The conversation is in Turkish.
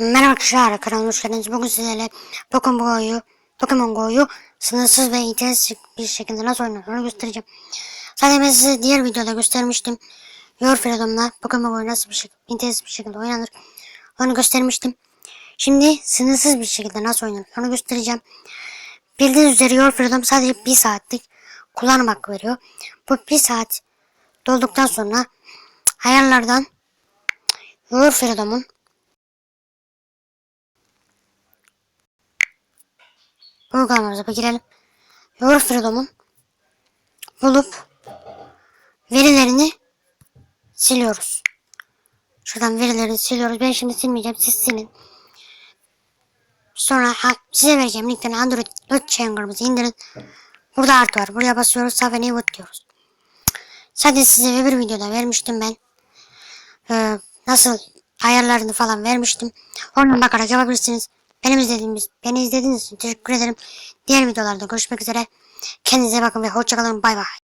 Merhaba arkadaşlar kanalıma hoş geldiniz. Bugün sizlerle Pokemon Go'yu Pokemon Go'yu sınırsız ve internetsiz bir şekilde nasıl oynanır göstereceğim. Zaten ben size diğer videoda göstermiştim. Yor Freedom'la Pokemon Go'yu nasıl bir şekilde internetsiz bir şekilde oynanır. Onu göstermiştim. Şimdi sınırsız bir şekilde nasıl oynanır onu göstereceğim. Bildiğiniz üzere Yor Freedom sadece bir saatlik kullanım hakkı veriyor. Bu bir saat dolduktan sonra ayarlardan Yor Freedom'un uygulamamıza bir girelim. Yor Freedom'un bulup verilerini siliyoruz. Şuradan verilerini siliyoruz. Ben şimdi silmeyeceğim. Siz silin. Sonra size vereceğim linkten Android Not Changer'ımızı indirin. Burada artı var. Buraya basıyoruz. Save New diyoruz. Zaten size öbür videoda vermiştim ben. Ee, nasıl ayarlarını falan vermiştim. Oradan bakarak yapabilirsiniz. Benim izlediğimiz, beni izlediğiniz için teşekkür ederim. Diğer videolarda görüşmek üzere. Kendinize bakın ve hoşçakalın. Bay bay.